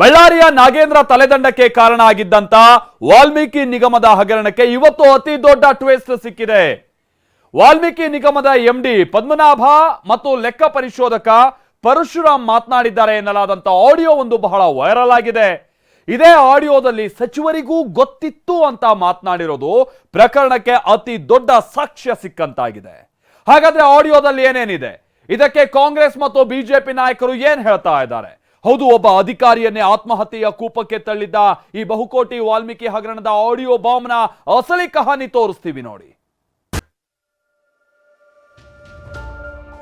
ಬಳ್ಳಾರಿಯ ನಾಗೇಂದ್ರ ತಲೆದಂಡಕ್ಕೆ ಕಾರಣ ಆಗಿದ್ದಂತ ವಾಲ್ಮೀಕಿ ನಿಗಮದ ಹಗರಣಕ್ಕೆ ಇವತ್ತು ಅತಿ ದೊಡ್ಡ ಟ್ವಿಸ್ಟ್ ಸಿಕ್ಕಿದೆ. ವಾಲ್ಮೀಕಿ ನಿಗಮದ ಎಂಡಿ ಪದ್ಮನಾಭ ಮತ್ತು ಲೆಕ್ಕ ಪರಿಶೋಧಕ ಪರಶುರಾಮ್ ಮಾತನಾಡಿದ್ದಾರೆ ಎನ್ನಲಾದಂತ ಆಡಿಯೋ ಒಂದು ಬಹಳ ವೈರಲ್ ಆಗಿದೆ. ಇದೇ ಆಡಿಯೋದಲ್ಲಿ ಸಚಿವರಿಗೂ ಗೊತ್ತಿತ್ತು ಅಂತ ಮಾತನಾಡಿರೋದು ಪ್ರಕರಣಕ್ಕೆ ಅತಿ ದೊಡ್ಡ ಸಾಕ್ಷ್ಯ ಸಿಕ್ಕಂತಾಗಿದೆ. ಹಾಗಾದ್ರೆ ಆಡಿಯೋದಲ್ಲಿ ಏನೇನಿದೆ? ಇದಕ್ಕೆ ಕಾಂಗ್ರೆಸ್ ಮತ್ತು ಬಿಜೆಪಿ ನಾಯಕರು ಏನ್ ಹೇಳ್ತಾ ಇದ್ದಾರೆ? ಹೌದು ಒಬ್ಬ ಅಧಿಕಾರಿಯನ್ನೇ ಆತ್ಮಹತ್ಯೆಯ ಕೂಪಕ್ಕೆ ತಳ್ಳಿದ್ದ ಈ ಬಹುಕೋಟಿ ವಾಲ್ಮೀಕಿ ಹಗರಣದ ಆಡಿಯೋ ಬಾಂಬ್ನ ಅಸಲಿ ಕಹಾನಿ ತೋರಿಸ್ತೀವಿ ನೋಡಿ.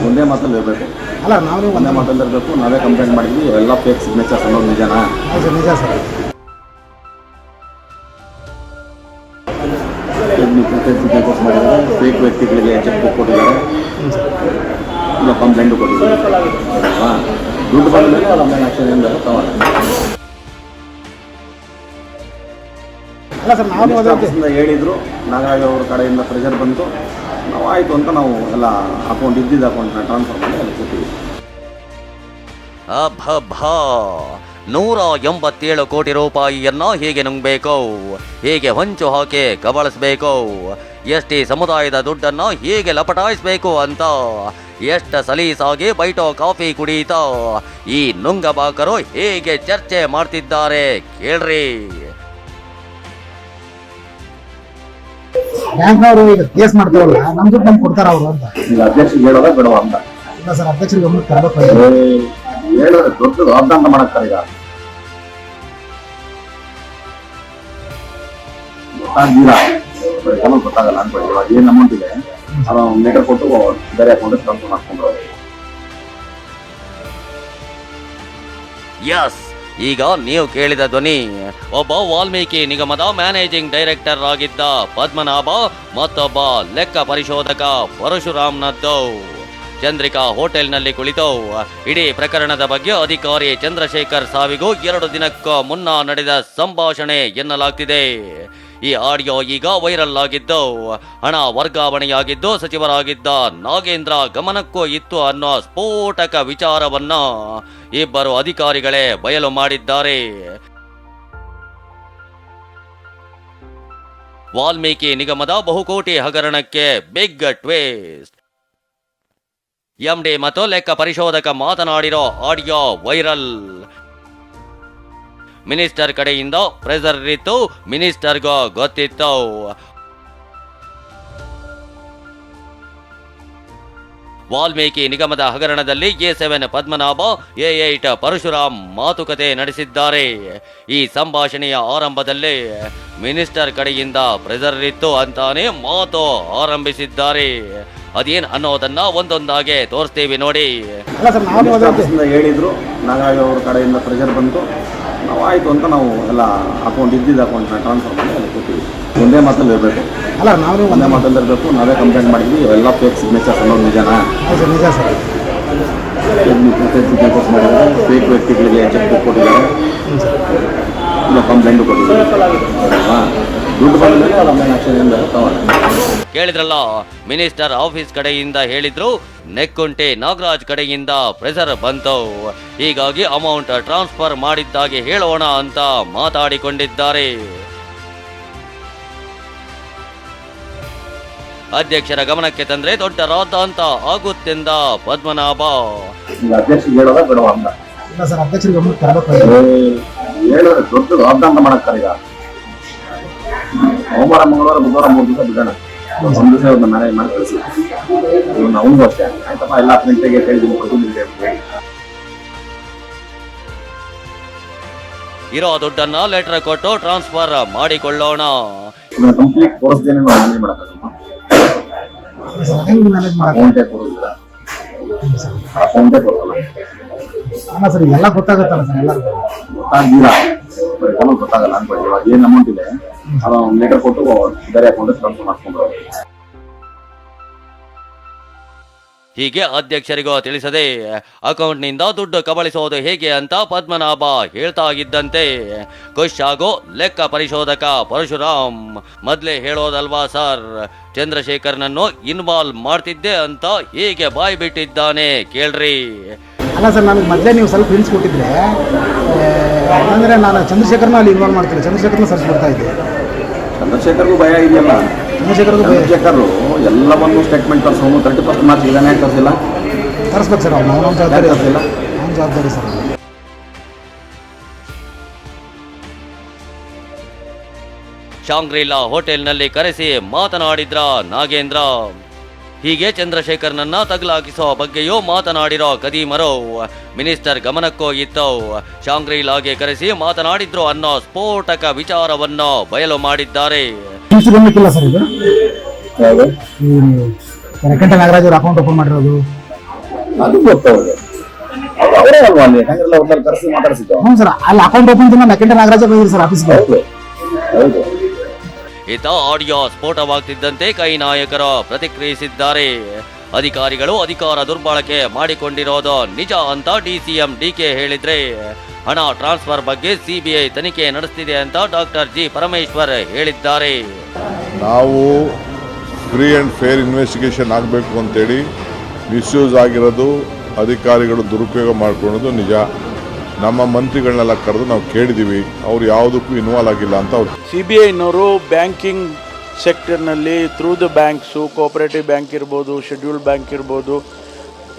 ಒಂದೇ ಮಾತಲ್ಲಿ ಇರಬೇಕು ಅಲ್ಲ ನಾವು ಒಂದೇ ಮಾತಲ್ಲಿ ಇರಬೇಕು ನಾವೇ ಕಂಪ್ಲೇಂಟ್ ಮಾಡಿದ್ವಿ. ಎಲ್ಲ ಫೇಕ್ ಸಿಗ್ನೇಚರ್ಸ್ ಅನ್ನೋದು ನಿಜನಾ? ನಿಜ ಸರ್. ಫೇಕ್ ಸಿಗ್ನೇಚರ್ಸ್ ಮಾಡಿದ್ದಾರೆ. ಫೇಕ್ ವ್ಯಕ್ತಿಗಳಿಗೆ ಚೆಕ್ ಬುಕ್ ಕೊಟ್ಟಿದ್ದಾರೆ. ಇಲ್ಲ ಕಂಪ್ಲೇಂಟು ಕೊಟ್ಟಿದ್ದಾರೆ. ಹಾಂ. ದುಡ್ಡು ಬಂದ ಮೇಲೆ ಅವ್ರ ಅಮ್ಮನ ಆಕ್ಷನ್ ಏನು ಬೇಕೋ ತಗೊಂಡು ಅಲ್ಲ ಸರ್ ನಾವು ಹೇಳಿದ್ರು ನಾಗರಾಜ್ ಅವ್ರ ಕಡೆಯಿಂದ ಪ್ರೆಷರ್ ಬಂತು. ನಾವು ಆಯಿತು ಅಂತ ನಾವು ಎಲ್ಲ ಅಕೌಂಟ್ ಇದ್ದಿದ್ದ ಅಕೌಂಟ್ನ ಟ್ರಾನ್ಸ್ಫರ್ ಮಾಡಿ ಅಲ್ಲಿ ಕೊಟ್ಟಿದ್ವಿ. ಅಬ್ಬಬ್ಬಾ ನೂರ ಎಂಬತ್ತೇಳು ಕೋಟಿ ರೂಪಾಯಿಯನ್ನ ಹೇಗೆ ನುಂಗ್ಬೇಕು? ಹೇಗೆ ಹೊಂಚು ಹಾಕಿ ಕಬಳಿಸ್ಬೇಕು? ಎಸ್ ಟಿ ಸಮುದಾಯದ ದುಡ್ಡನ್ನು ಹೇಗೆ ಲಪಟಾಯಿಸಬೇಕು ಅಂತ? ಎಷ್ಟ ಸಲೀಸಾಗಿ ಬೈಟೋ ಕಾಫಿ ಕುಡೀತಾ ಈ ನುಂಗಬಾಕರು ಹೇಗೆ ಚರ್ಚೆ ಮಾಡ್ತಿದ್ದಾರೆ ಕೇಳ್ರಿ. ಬ್ಯಾಂಕ್ನವರು ಈಗ ಕೇಸ್ ಮಾಡ್ತಾರಲ್ಲ ನಮ್ ದುಡ್ಡು ನಮ್ಗೆ ಕೊಡ್ತಾರ ಅವರು ಅಂತ. ಈಗ ಅಧ್ಯಕ್ಷರಿಗೆ ಹೇಳೋದ ಬೇಡವ ಅಂತ? ಇಲ್ಲ ಸರ್ ಅಧ್ಯಕ್ಷರಿಗೆ ಗಮನ ತರಬೇಕು ಹೇಳಿದ್ರೆ ದೊಡ್ಡದು ಅರ್ಧಂತ ಮಾಡಕ್ತಾರೆ ಈಗ. ಗೊತ್ತಾಗ್ದಿರಾ ಗಮನ ಗೊತ್ತಾಗಲ್ಲ ಇದೆ ಅದು ಕೊಟ್ಟು ಬೇರೆ ಅಕೌಂಟ್ ಟ್ರಾನ್ಸ್ಫರ್ ಮಾಡ್ಕೊಂಡು ಈಗ ನೀವು ಕೇಳಿದ ಧ್ವನಿ, ಒಬ್ಬ ವಾಲ್ಮೀಕಿ ನಿಗಮದ ಮ್ಯಾನೇಜಿಂಗ್ ಡೈರೆಕ್ಟರ್ ಆಗಿದ್ದ ಪದ್ಮನಾಭ, ಮತ್ತೊಬ್ಬ ಲೆಕ್ಕ ಪರಿಶೋಧಕ ಪರಶುರಾಮ್ನದ್ದು ಚಂದ್ರಿಕಾ ಹೋಟೆಲ್ನಲ್ಲಿ ಕುಳಿತು, ಇಡೀ ಪ್ರಕರಣದ ಬಗ್ಗೆ ಅಧಿಕಾರಿ ಚಂದ್ರಶೇಖರ್ ಸಾವಿಗೂ ಎರಡು ದಿನಕ್ಕೂ ಮುನ್ನ ನಡೆದ ಸಂಭಾಷಣೆ ಎನ್ನಲಾಗ್ತಿದೆ. ಈ ಆಡಿಯೋ ಈಗ ವೈರಲ್ ಆಗಿದ್ದು ಹಣ ವರ್ಗಾವಣೆಯಾಗಿದ್ದು ಸಚಿವರಾಗಿದ್ದ ನಾಗೇಂದ್ರ ಗಮನಕ್ಕೂ ಇತ್ತು ಅನ್ನೋ ಸ್ಫೋಟಕ ವಿಚಾರವನ್ನ ಇಬ್ಬರು ಅಧಿಕಾರಿಗಳೇ ಬಯಲು ಮಾಡಿದ್ದಾರೆ. ವಾಲ್ಮೀಕಿ ನಿಗಮದ ಬಹುಕೋಟಿ ಹಗರಣಕ್ಕೆ ಬಿಗ್ ಟ್ವೇಸ್ಟ್. ಎಂಡಿ ಮತ್ತು ಲೆಕ್ಕ ಪರಿಶೋಧಕ ಮಾತನಾಡಿರೋ ಆಡಿಯೋ ವೈರಲ್. ಮಿನಿಸ್ಟರ್ ಕಡೆಯಿಂದ ಪ್ರೆಸರ್ ಇತ್ತು ಮಿನಿಸ್ಟರ್ಗೂ ಗೊತ್ತಿತ್ತು. ವಾಲ್ಮೀಕಿ ನಿಗಮದ ಹಗರಣದಲ್ಲಿ A seven Padmanabha A eight Parashuram ಮಾತುಕತೆ ನಡೆಸಿದ್ದಾರೆ. ಈ ಸಂಭಾಷಣೆಯ ಆರಂಭದಲ್ಲಿ ಮಿನಿಸ್ಟರ್ ಕಡೆಯಿಂದ ಪ್ರೆಸರ್ ಇತ್ತು ಅಂತಾನೆ ಮಾತು ಆರಂಭಿಸಿದ್ದಾರೆ. ಅದೇನು ಅನ್ನೋದನ್ನ ಒಂದೊಂದಾಗೆ ತೋರಿಸ್ತೀವಿ ನೋಡಿ. ಹೇಳಿದ್ರು ನಾಗರಾಜ್ ಅವ್ರ ಕಡೆಯಿಂದ ಪ್ರೆಷರ್ ಬಂತು. ನಾವು ಆಯಿತು ಅಂತ ನಾವು ಎಲ್ಲ ಅಕೌಂಟ್ ಇದ್ದಿದ್ದ ಅಕೌಂಟ್ನ ಟ್ರಾನ್ಸ್ಫರ್ ಮಾಡಿ ಅಲ್ಲಿ ಕೊಟ್ಟಿದ್ವಿ. ಒಂದೇ ಮಾತಲ್ಲಿ ಇರಬೇಕು. ಅಲ್ಲ ನಾವೇ ಒಂದೇ ಮಾತಲ್ಲಿ ಇರಬೇಕು ನಾವೇ ಕಂಪ್ಲೇಂಟ್ ಮಾಡಿದ್ವಿ ಎಲ್ಲ ಫೇಕ್ ಸಿಗ್ನೇಚರ್ಸ್ ಅನ್ನೋದು ನಿಜನಾ? ಸರ್ ನಿಜ ಸರ್. ಸಿಗ್ನೇಚರ್ಸ್ ಮಾಡಿದ್ದಾರೆ ಫೇಕ್ ವ್ಯಕ್ತಿಗಳಿಗೆ ಚೆಕ್ ಬುಕ್ ಕೊಟ್ಟಿದ್ದಾರೆ. ಇಲ್ಲ ಕಂಪ್ಲೇಂಟು ಕೊಟ್ಟಿದ್ದಾರೆ. ಹಾಂ ದುಡ್ಡು ಕೇಳಿದ್ರಲ್ಲ ಮಿನಿಸ್ಟರ್ ಆಫೀಸ್ ಕಡೆಯಿಂದ ಹೇಳಿದ್ರು ನೆಕ್ಕುಂಟೆ ನಾಗರಾಜ್ ಕಡೆಯಿಂದ ಪ್ರೆಸರ್ ಬಂತು ಹೀಗಾಗಿ ಅಮೌಂಟ್ ಟ್ರಾನ್ಸ್ಫರ್ ಮಾಡಿದ್ದಾಗಿ ಹೇಳೋಣ ಅಂತ ಮಾತಾಡಿಕೊಂಡಿದ್ದಾರೆ. ಅಧ್ಯಕ್ಷರ ಗಮನಕ್ಕೆ ತಂದ್ರೆ ದೊಡ್ಡ ರಾದ್ದಾಂತ ಆಗುತ್ತೆಂದ ಪದ್ಮನಾಭ. ಅಧ್ಯಕ್ಷರಿಗೆ ಹೇಳೋದ ಬೇಡವ ಅಂತ ಇಲ್ಲ ಸರ್ ಅಧ್ಯಕ್ಷರಿಗೆ ಗಮನ ತರಬೇಕು ದೊಡ್ಡ ದೊಡ್ಡದು ಅಂತ ಮಾಡಕ್ತಾರೆ ಈಗ ಸೋಮವಾರ ಮಂಗಳವಾರ ಬುಧವಾರ ಮೂರು ದಿವಸ ಬಿಡೋಣ. ಒಂದು ದಿವಸ ಒಂದು ಮ್ಯಾನೇಜ್ ಮಾಡಿ ಕಳಿಸಿ ಇವ್ರನ್ನ ಅವನಿಗೂ ಅಷ್ಟೇ ಆಯ್ತಪ್ಪ ಎಲ್ಲ ಗಂಟೆಗೆ ಕೇಳಿದ್ದೀನಿ ಅಂತ ಹೇಳಿ ಇರೋ ದುಡ್ಡನ್ನ ಲೆಟರ್ ಕೊಟ್ಟು ಟ್ರಾನ್ಸ್ಫರ್ ಮಾಡಿಕೊಳ್ಳೋಣ. ಕಂಪ್ಲೀಟ್ ತೋರಿಸ್ದೇನೆ ನಾವು ಮ್ಯಾನೇಜ್ ಮಾಡೋಕ್ಕಾಗಲ್ಲ ಮಾಡಕ್ಕೆ ಅಕೌಂಟೇ ತೋರಿಸಿಲ್ಲ ಅಲ್ಲ ಸರ್ ಎಲ್ಲ ಗೊತ್ತಾಗುತ್ತಲ್ಲ ಸರ್ ಎಲ್ಲರಿಗೂ ಗೊತ್ತಾಗಲ್ಲ. ಅನ್ಕೊಳ್ಳಿ. ಇವಾಗ ಏನ್ ಅಮೌಂಟ್ ಇದೆ? ಲೆಟರ್ ಕೊಟ್ಟು ಬೇರೆ ಅಕೌಂಟ್ ಟ್ರಾನ್ಸ್ಫರ್ ಮಾಡ್ಕೊಂಡು ಹೀಗೆ ಅಧ್ಯಕ್ಷರಿಗೂ ತಿಳಿಸದೆ, ಅಕೌಂಟ್ನಿಂದ ದುಡ್ಡು ಕಬಳಿಸೋದು ಹೇಗೆ ಅಂತ ಪದ್ಮನಾಭ ಹೇಳ್ತಾ ಇದ್ದಂತೆ ಖುಷ್ ಹಾಗೂ ಲೆಕ್ಕ ಪರಿಶೋಧಕ ಪರಶುರಾಮ್. ಮೊದಲೇ ಹೇಳೋದಲ್ವಾ ಸರ್, ಚಂದ್ರಶೇಖರ್ನನ್ನು ಇನ್ವಾಲ್ವ್ ಮಾಡ್ತಿದ್ದೆ ಅಂತ ಹೀಗೆ ಬಾಯ್ ಬಿಟ್ಟಿದ್ದಾನೆ ಕೇಳ್ರಿ. ಅಲ್ಲ ಸರ್ ನನಗೆ ಮೊದಲೇ ನೀವು ಸ್ವಲ್ಪ ಹಿಂಟ್ಸ್ ಕೊಟ್ಟಿದ್ರೆ ಅಂದರೆ ನಾನು ಚಂದ್ರಶೇಖರ್ನ ಅಲ್ಲಿ ಇನ್ವಾಲ್ವ್ ಮಾಡ್ತೀನಿ. ಚಂದ್ರಶೇಖರ್ನ ಸರ್ಚ್ ಮಾಡ್ತಾ ಇದ್ದೆ ಚಂದ್ರಶೇಖರ್ಗೂ ಭಯ ಇದೆಯಲ್ಲ? ಚಂದ್ರಶೇಖರ್ಗೂ ಭಯ. ಚಂದ್ರಶೇಖರ್ ಎಲ್ಲವನ್ನು ಸ್ಟೇಟ್ಮೆಂಟ್ ತರಿಸೋನು ತರ್ಟಿ ಫಸ್ಟ್ ಮಾರ್ಚ್ ಇದನ್ನೇ ತರಿಸಿಲ್ಲ? ತರಿಸ್ಬೇಕು ಸರ್ ಅವ್ನು ಅವ್ನ ಜವಾಬ್ದಾರಿ ತರಿಸಿಲ್ಲ? ಅವ್ನ ಜವಾಬ್ದಾರಿ ಸರ್. ಶಾಂಗ್ರಿಲಾ ಹೋಟೆಲ್ನಲ್ಲಿ ಕರೆಸಿ ಮಾತನಾಡಿದ್ರ ನಾಗೇಂದ್ರ? ಹೀಗೆ ಚಂದ್ರಶೇಖರ್ನನ್ನ ತಗಲಾಕಿಸೋ ಬಗ್ಗೆಯೂ ಮಾತನಾಡಿರೋ ಕದೀಮರು ಮಿನಿಸ್ಟರ್ ಗಮನಕ್ಕೋ ಇತ್ತು ಶಾಂಗ್ರಿಲಾಗೆ ಕರೆಸಿ ಮಾತನಾಡಿದ್ರು ಅನ್ನೋ ಸ್ಫೋಟಕ ವಿಚಾರವನ್ನು ಬಯಲು ಮಾಡಿದ್ದಾರೆ. ನಾಗರಾಜ್ ಅಕೌಂಟ್ ಓಪನ್ ಮಾಡಿರೋದು? ಅದು ಅವರೇ ಅಲ್ವಾ ಅಲ್ಲಿ? ಹೆಂಗಿರಲ್ಲ ಹೋಟೆಲ್ ಕರೆಸಿ ಮಾತಾಡಿಸಿದ್ದು. ಹ್ಞೂ ಸರ್ ಅಲ್ಲಿ ಅಕೌಂಟ್ ಓಪನ್ ದಿನ ವೆಂಕಟ ನಾಗರಾಜ್ ಬಂದಿದ್ರು ಸರ್ ಆಫೀಸ್ಗೆ ಹೌದು. ಹೌದು. ಈತ ಆಡಿಯೋ ಸ್ಫೋಟವಾಗ್ತಿದ್ದಂತೆ ಕೈ ನಾಯಕರು ಪ್ರತಿಕ್ರಿಯಿಸಿದ್ದಾರೆ. ಅಧಿಕಾರಿಗಳು ಅಧಿಕಾರ ದುರ್ಬಳಕೆ ಮಾಡಿಕೊಂಡಿರೋದು ನಿಜ ಅಂತ ಡಿಸಿಎಂ ಡಿಕೆ ಹೇಳಿದ್ರೆ, ಹಣ ಟ್ರಾನ್ಸ್ಫರ್ ಬಗ್ಗೆ ಸಿಬಿಐ ತನಿಖೆ ನಡೆಸ್ತಿದೆ ಅಂತ ಡಾಕ್ಟರ್ ಜಿ ಪರಮೇಶ್ವರ್ ಹೇಳಿದ್ದಾರೆ. ನಾವು ಫ್ರೀ ಆ್ಯಂಡ್ ಫೇರ್ ಇನ್ವೆಸ್ಟಿಗೇಷನ್ ಆಗಬೇಕು ಅಂತೇಳಿ ಮಿಸ್ಯೂಸ್ ಆಗಿರೋದು ಅಧಿಕಾರಿಗಳು ದುರುಪಯೋಗ ಮಾಡಿಕೊಳ್ಳೋದು ನಿಜ. ನಮ್ಮ ಮಂತ್ರಿಗಳನ್ನೆಲ್ಲ ಕರೆದು ನಾವು ಕೇಳಿದ್ದೀವಿ ಅವ್ರು ಯಾವುದಕ್ಕೂ ಇನ್ವಾಲ್ವ್ ಆಗಿಲ್ಲ ಅಂತ ಅವ್ರು ಸಿ ಬಿ ಐನವರು banking ಸೆಕ್ಟರ್ನಲ್ಲಿ through the banks cooperative bank ಇರ್ಬೋದು ಶೆಡ್ಯೂಲ್ಡ್ ಬ್ಯಾಂಕ್ ಇರ್ಬೋದು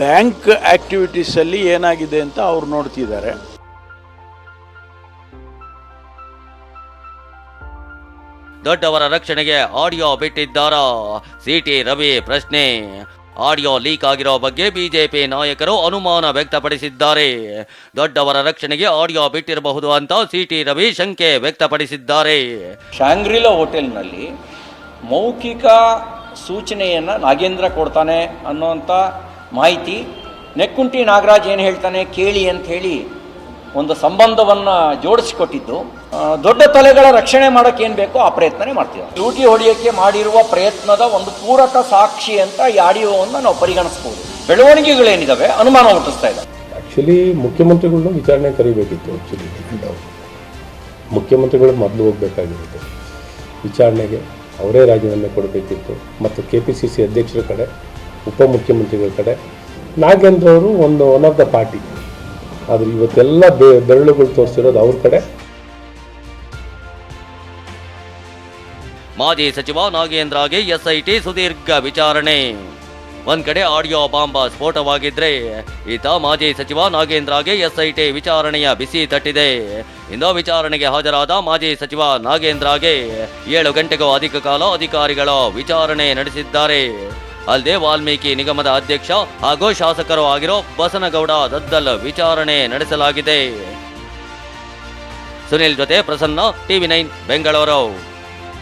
ಬ್ಯಾಂಕ್ ಆ್ಯಕ್ಟಿವಿಟೀಸಲ್ಲಿ ಏನಾಗಿದೆ ಅಂತ ಅವ್ರು ನೋಡ್ತಿದ್ದಾರೆ. ದೊಡ್ಡವರ ರಕ್ಷಣೆಗೆ ಆಡಿಯೋ ಬಿಟ್ಟಿದ್ದಾರಾ? ಸಿಟಿ ರವಿ ಪ್ರಶ್ನೆ. ಆಡಿಯೋ ಲೀಕ್ ಆಗಿರೋ ಬಗ್ಗೆ ಬಿಜೆಪಿ ನಾಯಕರು ಅನುಮಾನ ವ್ಯಕ್ತಪಡಿಸಿದ್ದಾರೆ. ದೊಡ್ಡವರ ರಕ್ಷಣೆಗೆ ಆಡಿಯೋ ಬಿಟ್ಟಿರಬಹುದು ಅಂತ ಸಿಟಿ ರವಿ ಶಂಕೆ ವ್ಯಕ್ತಪಡಿಸಿದ್ದಾರೆ. ಶಾಂಗ್ರಿಲಾ ಹೋಟೆಲ್ನಲ್ಲಿ ಮೌಖಿಕ ಸೂಚನೆಯನ್ನು ನಾಗೇಂದ್ರ ಕೊಡ್ತಾನೆ ಅನ್ನೋಂಥ ಮಾಹಿತಿ. ನೆಕ್ಕುಂಟಿ ನಾಗರಾಜ್ ಏನು ಹೇಳ್ತಾನೆ ಕೇಳಿ ಅಂತ ಹೇಳಿ ಒಂದು ಸಂಬಂಧವನ್ನು ಜೋಡಿಸಿಕೊಟ್ಟಿದ್ದು. ದೊಡ್ಡ ತಲೆಗಳ ರಕ್ಷಣೆ ಮಾಡೋಕ್ಕೆ ಏನು ಬೇಕೋ ಆ ಪ್ರಯತ್ನನೇ ಮಾಡ್ತೀವಿ. ಡ್ಯೂಟಿ ಹೊಡೆಯೋಕ್ಕೆ ಮಾಡಿರುವ ಪ್ರಯತ್ನದ ಒಂದು ಪೂರಕ ಸಾಕ್ಷಿ ಅಂತ ಈ ಆಡಿಯೋವನ್ನು ನಾವು ಪರಿಗಣಿಸ್ಬೋದು. ಬೆಳವಣಿಗೆಗಳೇನಿದ್ದಾವೆ ಅನುಮಾನ ಹುಟ್ಟಿಸ್ತಾ ಇದೆ. ಆ್ಯಕ್ಚುಲಿ ಮುಖ್ಯಮಂತ್ರಿಗಳನ್ನ ವಿಚಾರಣೆ ಕರಿಬೇಕಿತ್ತು ಆ್ಯಕ್ಚುಲಿ ಮುಖ್ಯಮಂತ್ರಿಗಳು ಮೊದಲು ಹೋಗಬೇಕಾಗಿರುತ್ತೆ ವಿಚಾರಣೆಗೆ ಅವರೇ ರಾಜೀನಾಮೆ ಕೊಡಬೇಕಿತ್ತು. ಮತ್ತು ಕೆ ಪಿ ಸಿ ಸಿ ಅಧ್ಯಕ್ಷರ ಕಡೆ ಉಪಮುಖ್ಯಮಂತ್ರಿಗಳ ಕಡೆ, ನಾಗೇಂದ್ರ ಅವರು ಒಂದು ಒನ್ ಆಫ್ ದ ಪಾರ್ಟಿ ಆದರೆ ಇವತ್ತೆಲ್ಲ ಬೆರಳುಗಳು ತೋರಿಸಿರೋದು ಅವ್ರ ಕಡೆ. ಮಾಜಿ ಸಚಿವ ನಾಗೇಂದ್ರಗೆ ಎಸ್ಐಟಿ ಸುದೀರ್ಘ ವಿಚಾರಣೆ. ಒಂದ್ ಕಡೆ ಆಡಿಯೋ ಬಾಂಬ್ ಸ್ಫೋಟವಾಗಿದ್ರೆ, ಈತ ಮಾಜಿ ಸಚಿವ ನಾಗೇಂದ್ರಗೆ ಎಸ್ಐಟಿ ವಿಚಾರಣೆಯ ಬಿಸಿ ತಟ್ಟಿದೆ. ಇಂದು ವಿಚಾರಣೆಗೆ ಹಾಜರಾದ ಮಾಜಿ ಸಚಿವ ನಾಗೇಂದ್ರಗೆ ಏಳು ಗಂಟೆಗೂ ಅಧಿಕ ಕಾಲ ಅಧಿಕಾರಿಗಳ ವಿಚಾರಣೆ ನಡೆಸಿದ್ದಾರೆ. ಅಲ್ಲದೆ ವಾಲ್ಮೀಕಿ ನಿಗಮದ ಅಧ್ಯಕ್ಷ ಹಾಗೂ ಶಾಸಕರು ಆಗಿರೋ ಬಸನಗೌಡ ದದ್ದಲ್ ವಿಚಾರಣೆ ನಡೆಸಲಾಗಿದೆ. ಸುನಿಲ್ ಜೊತೆ ಪ್ರಸನ್ನ, ಟಿವಿ ನೈನ್, ಬೆಂಗಳೂರು.